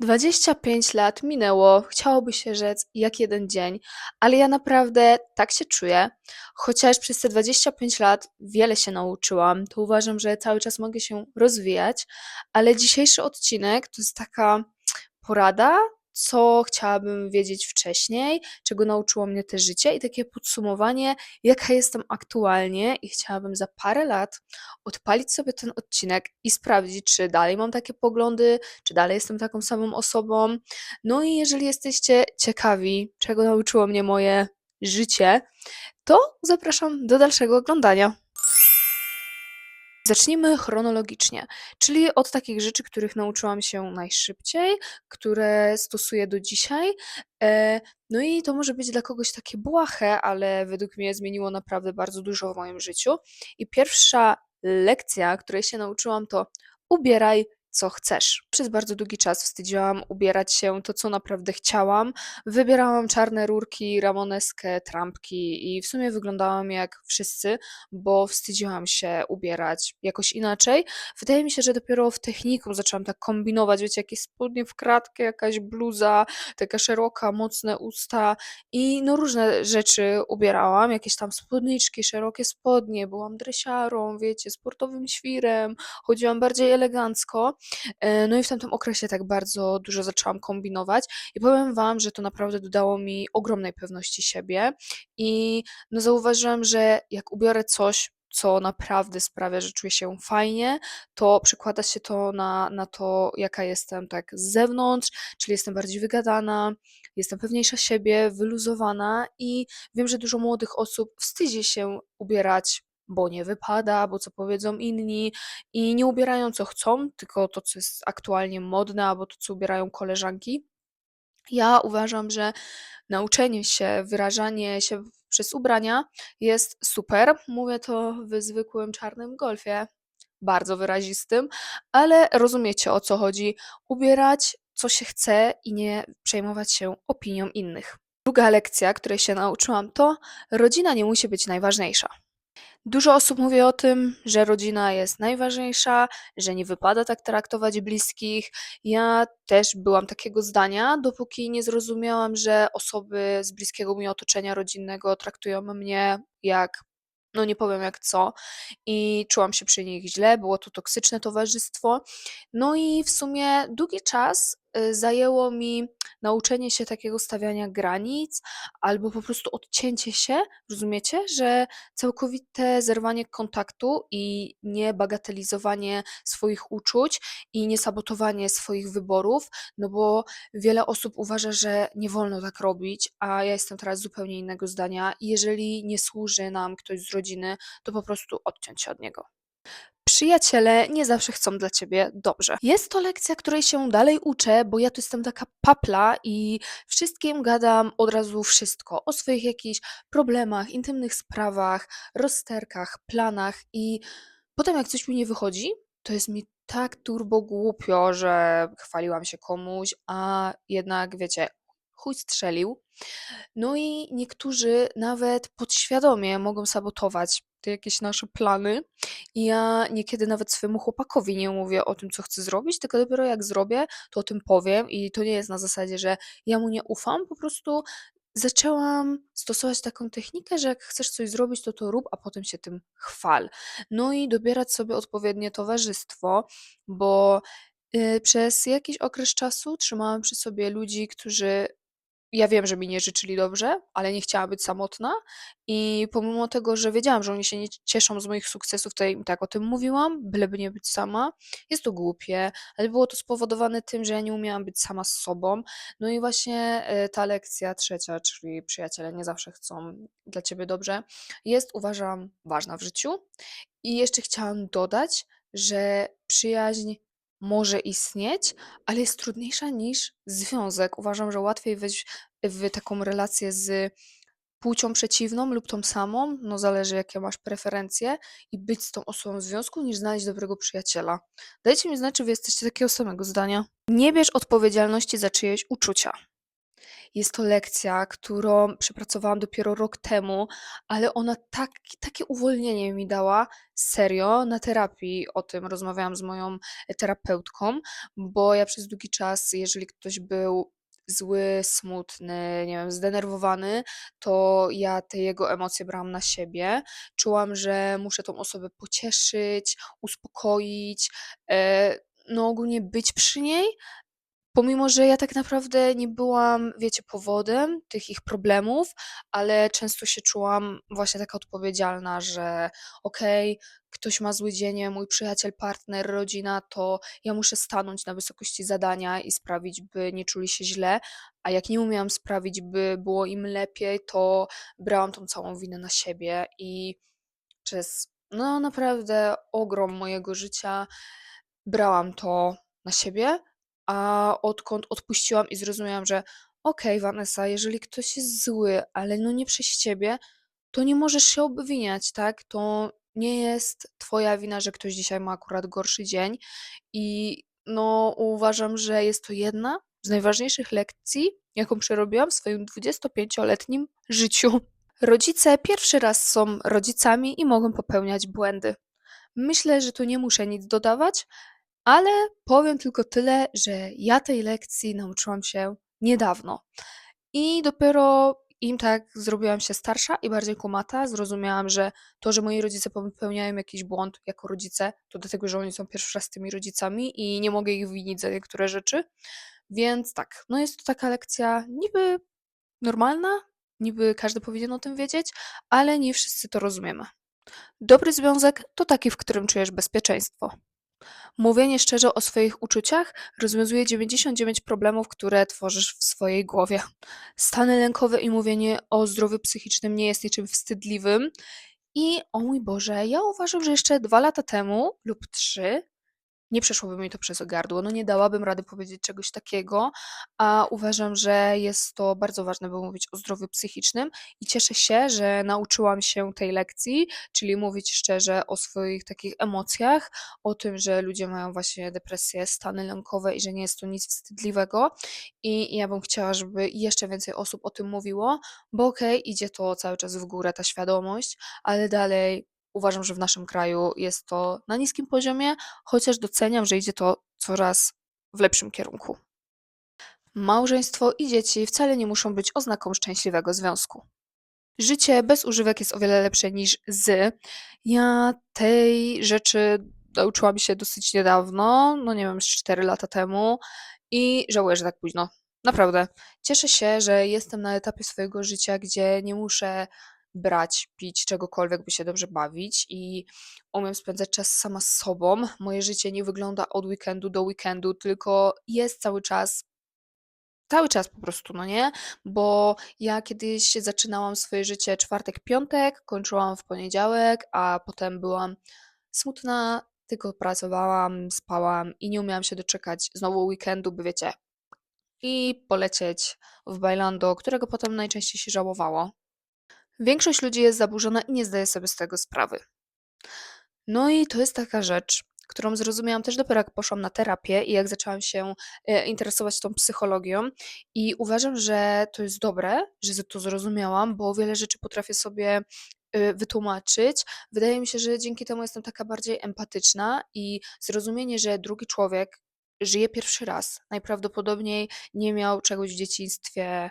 25 lat minęło, chciałoby się rzec jak jeden dzień, ale ja naprawdę tak się czuję. Chociaż przez te 25 lat wiele się nauczyłam, to uważam, że cały czas mogę się rozwijać, ale dzisiejszy odcinek to jest taka porada, co chciałabym wiedzieć wcześniej, czego nauczyło mnie też życie i takie podsumowanie, jaka jestem aktualnie i chciałabym za parę lat odpalić sobie ten odcinek i sprawdzić, czy dalej mam takie poglądy, czy dalej jestem taką samą osobą. No i jeżeli jesteście ciekawi, czego nauczyło mnie moje życie, to zapraszam do dalszego oglądania. Zacznijmy chronologicznie, czyli od takich rzeczy, których nauczyłam się najszybciej, które stosuję do dzisiaj. E, no i to może być dla kogoś takie błahe, ale według mnie zmieniło naprawdę bardzo dużo w moim życiu. I pierwsza lekcja, której się nauczyłam, to ubieraj co chcesz. Przez bardzo długi czas wstydziłam ubierać się to, co naprawdę chciałam. Wybierałam czarne rurki, ramoneskę, trampki i w sumie wyglądałam jak wszyscy, bo wstydziłam się ubierać jakoś inaczej. Wydaje mi się, że dopiero w technikum zaczęłam tak kombinować, wiecie, jakieś spodnie w kratkę, jakaś bluza, taka szeroka, mocne usta i no różne rzeczy ubierałam, jakieś tam spódniczki, szerokie spodnie, byłam dresiarą, wiecie, sportowym świrem, chodziłam bardziej elegancko. E, no i w tamtym okresie tak bardzo dużo zaczęłam kombinować i powiem wam, że to naprawdę dodało mi ogromnej pewności siebie i no zauważyłam, że jak ubiorę coś, co naprawdę sprawia, że czuję się fajnie, to przekłada się to na, na to, jaka jestem tak z zewnątrz, czyli jestem bardziej wygadana, jestem pewniejsza siebie, wyluzowana i wiem, że dużo młodych osób wstydzi się ubierać bo nie wypada, bo co powiedzą inni i nie ubierają co chcą, tylko to, co jest aktualnie modne, albo to, co ubierają koleżanki. Ja uważam, że nauczenie się, wyrażanie się przez ubrania jest super. Mówię to w zwykłym czarnym golfie, bardzo wyrazistym, ale rozumiecie o co chodzi. Ubierać co się chce i nie przejmować się opinią innych. Druga lekcja, której się nauczyłam, to rodzina nie musi być najważniejsza. Dużo osób mówi o tym, że rodzina jest najważniejsza, że nie wypada tak traktować bliskich. Ja też byłam takiego zdania, dopóki nie zrozumiałam, że osoby z bliskiego mi otoczenia rodzinnego traktują mnie jak no nie powiem jak co i czułam się przy nich źle, było to toksyczne towarzystwo. No i w sumie długi czas zajęło mi nauczenie się takiego stawiania granic albo po prostu odcięcie się, rozumiecie, że całkowite zerwanie kontaktu i niebagatelizowanie swoich uczuć i niesabotowanie swoich wyborów, no bo wiele osób uważa, że nie wolno tak robić, a ja jestem teraz zupełnie innego zdania jeżeli nie służy nam ktoś z rodziny, to po prostu odciąć się od niego. Przyjaciele nie zawsze chcą dla ciebie dobrze. Jest to lekcja, której się dalej uczę, bo ja tu jestem taka papla i wszystkim gadam od razu wszystko o swoich jakichś problemach, intymnych sprawach, rozterkach, planach i potem jak coś mi nie wychodzi, to jest mi tak turbo głupio, że chwaliłam się komuś, a jednak wiecie, chuj strzelił. No i niektórzy nawet podświadomie mogą sabotować jakieś nasze plany. I ja niekiedy nawet swojemu chłopakowi nie mówię o tym, co chcę zrobić, tylko dopiero jak zrobię, to o tym powiem. I to nie jest na zasadzie, że ja mu nie ufam, po prostu zaczęłam stosować taką technikę, że jak chcesz coś zrobić, to to rób, a potem się tym chwal. No i dobierać sobie odpowiednie towarzystwo, bo y, przez jakiś okres czasu trzymałam przy sobie ludzi, którzy ja wiem, że mi nie życzyli dobrze, ale nie chciałam być samotna i pomimo tego, że wiedziałam, że oni się nie cieszą z moich sukcesów, to im tak o tym mówiłam, byleby nie być sama. Jest to głupie, ale było to spowodowane tym, że ja nie umiałam być sama z sobą. No i właśnie e, ta lekcja trzecia, czyli przyjaciele nie zawsze chcą dla ciebie dobrze, jest uważam ważna w życiu. I jeszcze chciałam dodać, że przyjaźń może istnieć, ale jest trudniejsza niż związek. Uważam, że łatwiej wejść w taką relację z płcią przeciwną lub tą samą, no zależy jakie masz preferencje, i być z tą osobą w związku, niż znaleźć dobrego przyjaciela. Dajcie mi znać, czy wy jesteście takiego samego zdania. Nie bierz odpowiedzialności za czyjeś uczucia. Jest to lekcja, którą przepracowałam dopiero rok temu, ale ona tak takie uwolnienie mi dała. Serio, na terapii o tym rozmawiałam z moją terapeutką, bo ja przez długi czas, jeżeli ktoś był zły, smutny, nie wiem, zdenerwowany, to ja te jego emocje brałam na siebie. Czułam, że muszę tą osobę pocieszyć, uspokoić, e, no ogólnie być przy niej, Pomimo, że ja tak naprawdę nie byłam, wiecie, powodem tych ich problemów, ale często się czułam właśnie taka odpowiedzialna, że okej, ktoś ma zły dzień, mój przyjaciel, partner, rodzina, to ja muszę stanąć na wysokości zadania i sprawić, by nie czuli się źle, a jak nie umiałam sprawić, by było im lepiej, to brałam tą całą winę na siebie i przez, no naprawdę ogrom mojego życia brałam to na siebie, a odkąd odpuściłam i zrozumiałam, że okej, Vanessa, jeżeli ktoś jest zły, ale no nie przez ciebie, to nie możesz się obwiniać, tak? To nie jest twoja wina, że ktoś dzisiaj ma akurat gorszy dzień i no uważam, że jest to jedna z najważniejszych lekcji, jaką przerobiłam w swoim 25-letnim życiu. Rodzice pierwszy raz są rodzicami i mogą popełniać błędy. Myślę, że tu nie muszę nic dodawać, ale powiem tylko tyle, że ja tej lekcji nauczyłam się niedawno. I dopiero im tak zrobiłam się starsza i bardziej kumata, zrozumiałam, że to, że moi rodzice popełniają jakiś błąd jako rodzice, to dlatego, że oni są pierwszy raz tymi rodzicami i nie mogę ich winić za niektóre rzeczy. Więc tak, no jest to taka lekcja niby normalna, niby każdy powinien o tym wiedzieć, ale nie wszyscy to rozumiemy. Dobry związek to taki, w którym czujesz bezpieczeństwo. Mówienie szczerze o swoich uczuciach rozwiązuje 99 problemów, które tworzysz w swojej głowie. Stany lękowe i mówienie o zdrowiu psychicznym nie jest niczym wstydliwym. I o mój Boże, ja uważam, że jeszcze dwa lata temu lub trzy nie przeszłoby mi to przez gardło. No nie dałabym rady powiedzieć czegoś takiego, a uważam, że jest to bardzo ważne, by mówić o zdrowiu psychicznym i cieszę się, że nauczyłam się tej lekcji, czyli mówić szczerze o swoich takich emocjach, o tym, że ludzie mają właśnie depresję, stany lękowe i że nie jest to nic wstydliwego. I ja bym chciała, żeby jeszcze więcej osób o tym mówiło, bo okej, okay, idzie to cały czas w górę, ta świadomość, ale dalej uważam, że w naszym kraju jest to na niskim poziomie, chociaż doceniam, że idzie to coraz w lepszym kierunku. Małżeństwo i dzieci wcale nie muszą być oznaką szczęśliwego związku. Życie bez używek jest o wiele lepsze niż z. Ja tej rzeczy nauczyłam się dosyć niedawno, no nie wiem, z 4 lata temu i żałuję, że tak późno. Naprawdę. Cieszę się, że jestem na etapie swojego życia, gdzie nie muszę brać, pić, czegokolwiek, by się dobrze bawić i umiem spędzać czas sama z sobą. Moje życie nie wygląda od weekendu do weekendu, tylko jest cały czas cały czas po prostu, no nie? Bo ja kiedyś zaczynałam swoje życie czwartek, piątek, kończyłam w poniedziałek, a potem byłam smutna, tylko pracowałam, spałam i nie umiałam się doczekać znowu weekendu, by wiecie, i polecieć w Bailando, którego potem najczęściej się żałowało. Większość ludzi jest zaburzona i nie zdaje sobie z tego sprawy. No i to jest taka rzecz, którą zrozumiałam też dopiero jak poszłam na terapię i jak zaczęłam się e, interesować tą psychologią i uważam, że to jest dobre, że to zrozumiałam, bo wiele rzeczy potrafię sobie e, wytłumaczyć. Wydaje mi się, że dzięki temu jestem taka bardziej empatyczna i zrozumienie, że drugi człowiek żyje pierwszy raz. Najprawdopodobniej nie miał czegoś w dzieciństwie,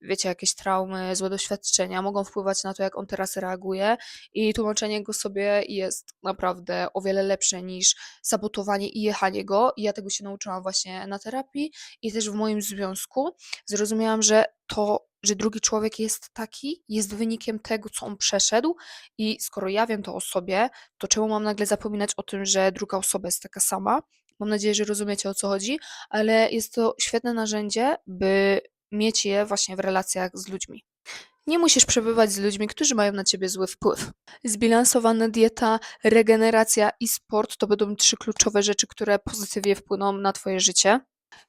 wiecie, jakieś traumy, złe doświadczenia mogą wpływać na to, jak on teraz reaguje, i tłumaczenie go sobie jest naprawdę o wiele lepsze niż sabotowanie i jechanie go. I ja tego się nauczyłam właśnie na terapii i też w moim związku. Zrozumiałam, że to, że drugi człowiek jest taki, jest wynikiem tego, co on przeszedł, i skoro ja wiem to o sobie, to czemu mam nagle zapominać o tym, że druga osoba jest taka sama? Mam nadzieję, że rozumiecie o co chodzi, ale jest to świetne narzędzie, by mieć je właśnie w relacjach z ludźmi. Nie musisz przebywać z ludźmi, którzy mają na ciebie zły wpływ. Zbilansowana dieta, regeneracja i sport to będą trzy kluczowe rzeczy, które pozytywnie wpłyną na Twoje życie.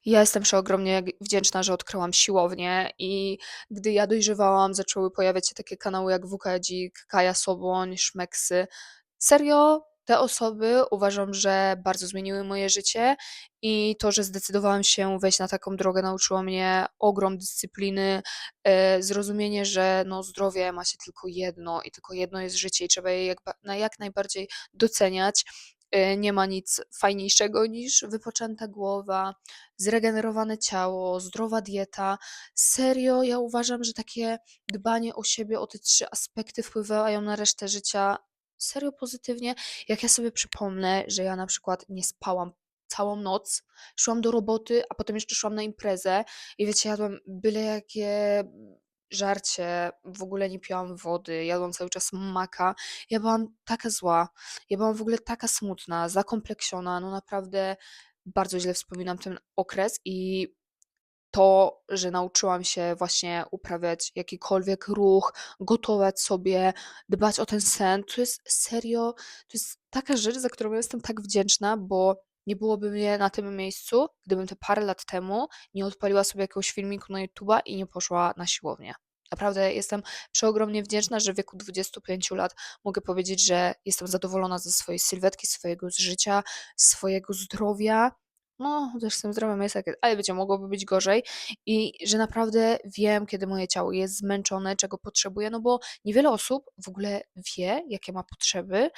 Ja jestem przeogromnie wdzięczna, że odkryłam siłownię i gdy ja dojrzewałam, zaczęły pojawiać się takie kanały jak WK Dzik, Kaja Soboń, Szmeksy. Serio, te osoby uważam, że bardzo zmieniły moje życie i to, że zdecydowałam się wejść na taką drogę, nauczyło mnie ogrom dyscypliny, e, zrozumienie, że no, zdrowie ma się tylko jedno i tylko jedno jest życie i trzeba je jak, na jak najbardziej doceniać. E, Nie ma nic fajniejszego niż wypoczęta głowa, zregenerowane ciało, zdrowa dieta. Serio, ja uważam, że takie dbanie o siebie, o te trzy aspekty wpływają na resztę życia serio pozytywnie. Jak ja sobie przypomnę, że ja na przykład nie spałam całą noc, szłam do roboty, a potem jeszcze szłam na imprezę i wiecie, jadłam byle jakie żarcie, w ogóle nie piłam wody, jadłam cały czas maka. Ja byłam taka zła, ja byłam w ogóle taka smutna, zakompleksiona, no naprawdę bardzo źle wspominam ten okres i to, że nauczyłam się właśnie uprawiać jakikolwiek ruch, gotować sobie, dbać o ten sen, to jest serio, to jest taka rzecz, za którą jestem tak wdzięczna, bo nie byłoby mnie na tym miejscu, gdybym te parę lat temu nie odpaliła sobie jakiegoś filmiku na YouTube'a i nie poszła na siłownię. Naprawdę jestem przeogromnie wdzięczna, że w wieku 25 lat mogę powiedzieć, że jestem zadowolona ze swojej sylwetki, swojego życia, swojego zdrowia. No, chociaż z tym zdrowiem jest jest, ale wiecie, mogłoby być gorzej i że naprawdę wiem, kiedy moje ciało jest zmęczone, czego potrzebuje, no bo niewiele osób w ogóle wie, jakie ma potrzeby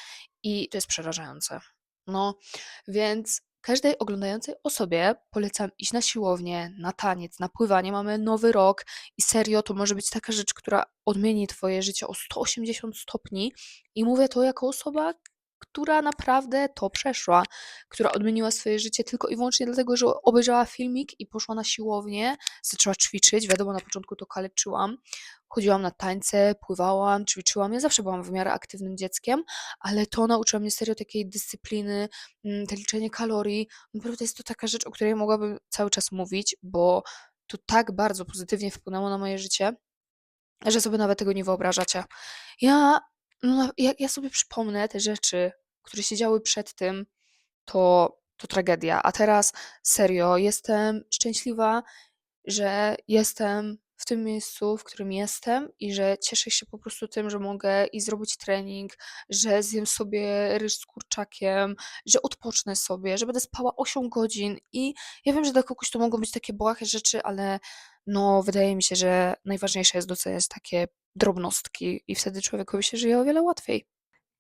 i to jest przerażające. No, więc każdej oglądającej osobie polecam iść na siłownię, na taniec, na pływanie. Mamy nowy rok i serio to może być taka rzecz, która odmieni twoje życie o 180 stopni i mówię to jako osoba, która naprawdę to przeszła, która odmieniła swoje życie tylko i wyłącznie dlatego, że obejrzała filmik i poszła na siłownię, zaczęła ćwiczyć. Wiadomo, na początku to kaleczyłam. Chodziłam na tańce, pływałam, ćwiczyłam. Ja zawsze byłam w miarę aktywnym dzieckiem, ale to nauczyło mnie serio takiej dyscypliny, mm, te liczenie kalorii. Naprawdę jest to taka rzecz, o której mogłabym cały czas mówić, bo to tak bardzo pozytywnie wpłynęło na moje życie, że sobie nawet tego nie wyobrażacie. Ja, no, jak ja sobie przypomnę te rzeczy, które się działy przed tym, to, to tragedia. A teraz serio, jestem szczęśliwa, że jestem w tym miejscu, w którym jestem i że cieszę się po prostu tym, że mogę i zrobić trening, że zjem sobie ryż z kurczakiem, że odpocznę sobie, że będę spała 8 godzin i ja wiem, że dla kogoś to mogą być takie błahe rzeczy, ale no wydaje mi się, że najważniejsze jest doceniać takie drobnostki i wtedy człowiekowi się żyje o wiele łatwiej.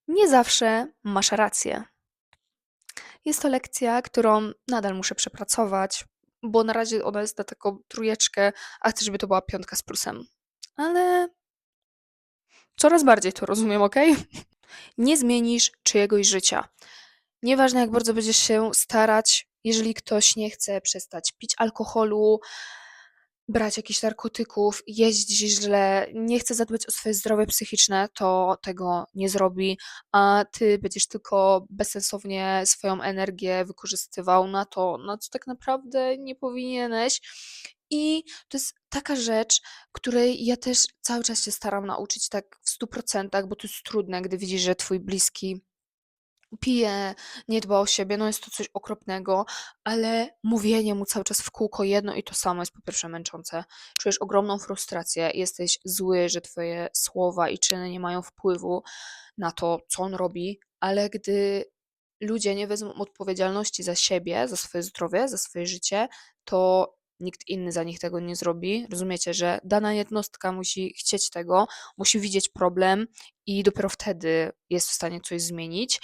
Nie zawsze masz rację. Jest to lekcja, którą nadal muszę przepracować, bo na razie ona jest na taką trójeczkę, a chcę, żeby to była piątka z plusem. Ale coraz bardziej to rozumiem, ok? Nie zmienisz czyjegoś życia. Nieważne, jak bardzo będziesz się starać, jeżeli ktoś nie chce przestać pić alkoholu, brać jakichś narkotyków, jeść źle, nie chce zadbać o swoje zdrowie psychiczne, to tego nie zrobi, a ty będziesz tylko bezsensownie swoją energię wykorzystywał na to, na co tak naprawdę nie powinieneś. I to jest taka rzecz, której ja też cały czas się staram nauczyć tak w 100%, bo to jest trudne, gdy widzisz, że twój bliski pije, nie dba o siebie, no jest to coś okropnego, ale mówienie mu cały czas w kółko jedno i to samo jest po pierwsze męczące. Czujesz ogromną frustrację, jesteś zły, że twoje słowa i czyny nie mają wpływu na to, co on robi, ale gdy ludzie nie wezmą odpowiedzialności za siebie, za swoje zdrowie, za swoje życie, to nikt inny za nich tego nie zrobi. Rozumiecie, że dana jednostka musi chcieć tego, musi widzieć problem i dopiero wtedy jest w stanie coś zmienić.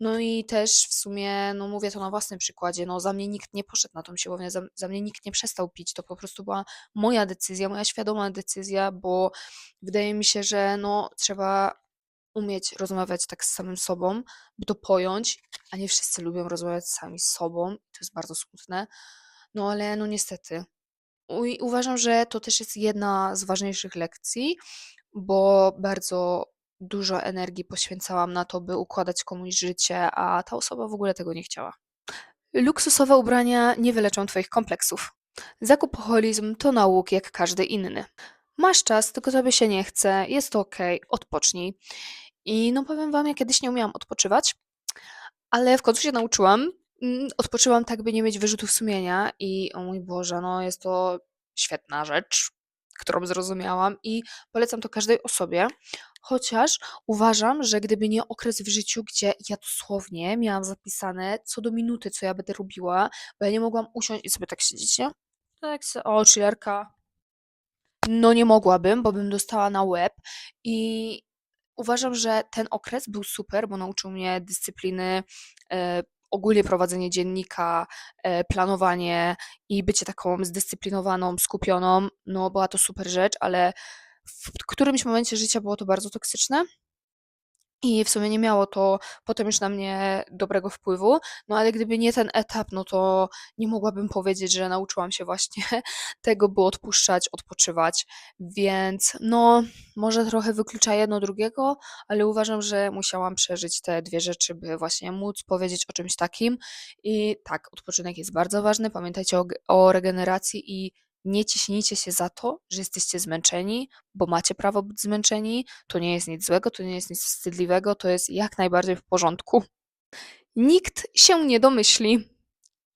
No i też w sumie, no mówię to na własnym przykładzie, no za mnie nikt nie poszedł na tą siłownię, za, za mnie nikt nie przestał pić, to po prostu była moja decyzja, moja świadoma decyzja, bo wydaje mi się, że no trzeba umieć rozmawiać tak z samym sobą, by to pojąć, a nie wszyscy lubią rozmawiać sami z sobą, to jest bardzo smutne, no ale no niestety. I uważam, że to też jest jedna z ważniejszych lekcji, bo bardzo dużo energii poświęcałam na to, by układać komuś życie, a ta osoba w ogóle tego nie chciała. Luksusowe ubrania nie wyleczą Twoich kompleksów. Zakupoholizm to nałóg jak każdy inny. Masz czas, tylko tobie się nie chce, jest to okej, odpocznij. I no powiem Wam, ja kiedyś nie umiałam odpoczywać, ale w końcu się nauczyłam. Mm, Odpoczywam tak, by nie mieć wyrzutów sumienia i o mój Boże, no jest to świetna rzecz. Którą zrozumiałam i polecam to każdej osobie. Chociaż uważam, że gdyby nie okres w życiu, gdzie ja dosłownie miałam zapisane co do minuty, co ja będę robiła, bo ja nie mogłam usiąść i sobie tak siedzieć, nie? Tak o, chillerka. No nie mogłabym, bo bym dostała na łeb i uważam, że ten okres był super, bo nauczył mnie dyscypliny, e, ogólnie prowadzenie dziennika, e, planowanie i bycie taką zdyscyplinowaną, skupioną. No była to super rzecz, ale w którymś momencie życia było to bardzo toksyczne. I w sumie nie miało to potem już na mnie dobrego wpływu. No ale gdyby nie ten etap, no to nie mogłabym powiedzieć, że nauczyłam się właśnie tego, by odpuszczać, odpoczywać. Więc no, może trochę wyklucza jedno drugiego, ale uważam, że musiałam przeżyć te dwie rzeczy, by właśnie móc powiedzieć o czymś takim. I tak, odpoczynek jest bardzo ważny. Pamiętajcie o, o regeneracji i nie ciśnijcie się za to, że jesteście zmęczeni, bo macie prawo być zmęczeni. To nie jest nic złego, to nie jest nic wstydliwego, to jest jak najbardziej w porządku. Nikt się nie domyśli.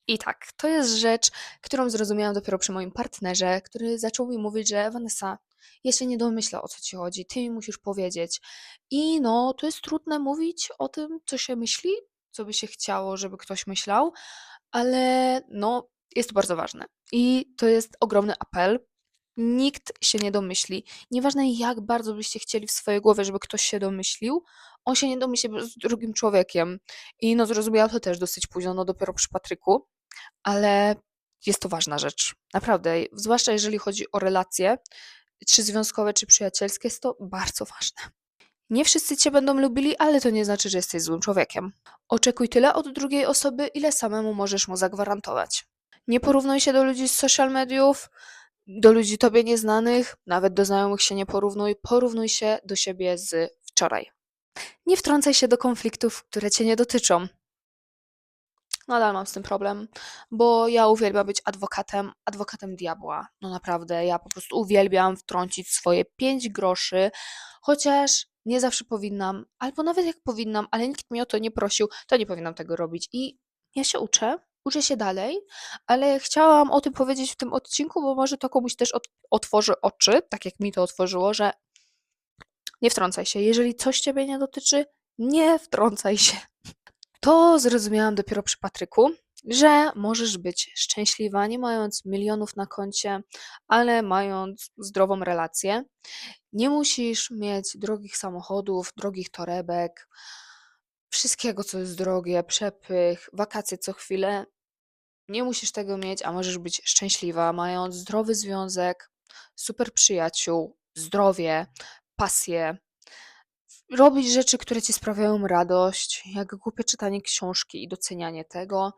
I tak, to jest rzecz, którą zrozumiałam dopiero przy moim partnerze, który zaczął mi mówić, że Vanessa, ja się nie domyślę o co ci chodzi, ty mi musisz powiedzieć. I no, to jest trudne mówić o tym, co się myśli, co by się chciało, żeby ktoś myślał, ale no, jest to bardzo ważne. I to jest ogromny apel. Nikt się nie domyśli. Nieważne jak bardzo byście chcieli w swojej głowie, żeby ktoś się domyślił, on się nie domyśli, jest drugim człowiekiem. I no zrozumiałam to też dosyć późno, no dopiero przy Patryku, ale jest to ważna rzecz. Naprawdę, zwłaszcza jeżeli chodzi o relacje, czy związkowe, czy przyjacielskie, jest to bardzo ważne. Nie wszyscy cię będą lubili, ale to nie znaczy, że jesteś złym człowiekiem. Oczekuj tyle od drugiej osoby, ile samemu możesz mu zagwarantować. Nie porównuj się do ludzi z social mediów, do ludzi tobie nieznanych, nawet do znajomych się nie porównuj, porównuj się do siebie z wczoraj. Nie wtrącaj się do konfliktów, które cię nie dotyczą. Nadal mam z tym problem, bo ja uwielbiam być adwokatem, adwokatem diabła. No naprawdę, ja po prostu uwielbiam wtrącić swoje pięć groszy, chociaż nie zawsze powinnam, albo nawet jak powinnam, ale nikt mnie o to nie prosił, to nie powinnam tego robić. I ja się uczę, uczę się dalej, ale chciałam o tym powiedzieć w tym odcinku, bo może to komuś też ot- otworzy oczy, tak jak mi to otworzyło, że nie wtrącaj się. Jeżeli coś ciebie nie dotyczy, nie wtrącaj się. To zrozumiałam dopiero przy Patryku, że możesz być szczęśliwa, nie mając milionów na koncie, ale mając zdrową relację. Nie musisz mieć drogich samochodów, drogich torebek, wszystkiego, co jest drogie, przepych, wakacje co chwilę. Nie musisz tego mieć, a możesz być szczęśliwa, mając zdrowy związek, super przyjaciół, zdrowie, pasję, robić rzeczy, które ci sprawiają radość, jak głupie czytanie książki i docenianie tego.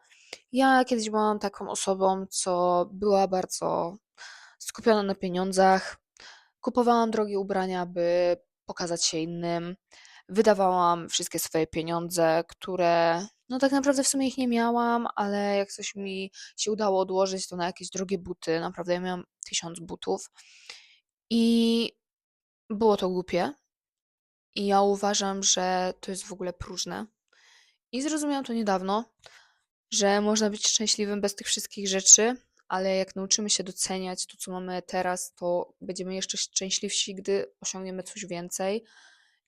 Ja kiedyś byłam taką osobą, co była bardzo skupiona na pieniądzach. Kupowałam drogie ubrania, by pokazać się innym. Wydawałam wszystkie swoje pieniądze, które no tak naprawdę w sumie ich nie miałam, ale jak coś mi się udało odłożyć, to na jakieś drogie buty. Naprawdę ja miałam tysiąc butów. I było to głupie. I ja uważam, że to jest w ogóle próżne. I zrozumiałam to niedawno, że można być szczęśliwym bez tych wszystkich rzeczy, ale jak nauczymy się doceniać to, co mamy teraz, to będziemy jeszcze szczęśliwsi, gdy osiągniemy coś więcej.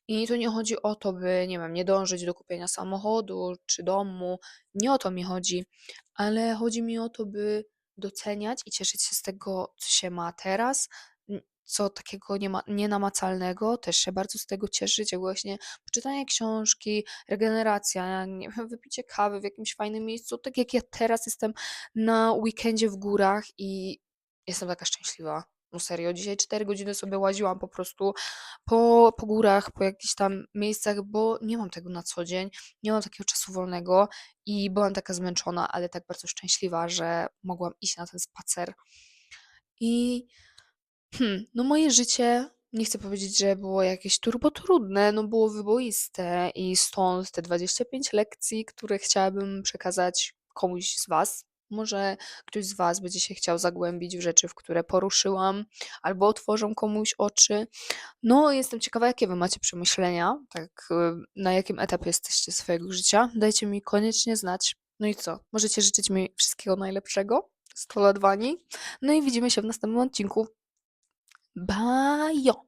I tu nie chodzi o to, by, nie wiem, nie dążyć do kupienia samochodu czy domu. Nie o to mi chodzi, ale chodzi mi o to, by doceniać i cieszyć się z tego, co się ma teraz, co takiego nie ma, nienamacalnego, też się bardzo z tego cieszyć, jak właśnie poczytanie książki, regeneracja, nie wiem, wypicie kawy w jakimś fajnym miejscu, tak jak ja teraz jestem na weekendzie w górach i jestem taka szczęśliwa. No serio, dzisiaj 4 godziny sobie łaziłam po prostu po, po górach, po jakichś tam miejscach, bo nie mam tego na co dzień, nie mam takiego czasu wolnego i byłam taka zmęczona, ale tak bardzo szczęśliwa, że mogłam iść na ten spacer. I Hmm, no moje życie, nie chcę powiedzieć, że było jakieś turbotrudne, no było wyboiste i stąd te 25 lekcji, które chciałabym przekazać komuś z Was. Może ktoś z Was będzie się chciał zagłębić w rzeczy, w które poruszyłam, albo otworzą komuś oczy. No, jestem ciekawa, jakie Wy macie przemyślenia, tak, y, na jakim etapie jesteście swojego życia. Dajcie mi koniecznie znać. No i co? Możecie życzyć mi wszystkiego najlepszego. 100 lat. No i widzimy się w następnym odcinku. Bajo.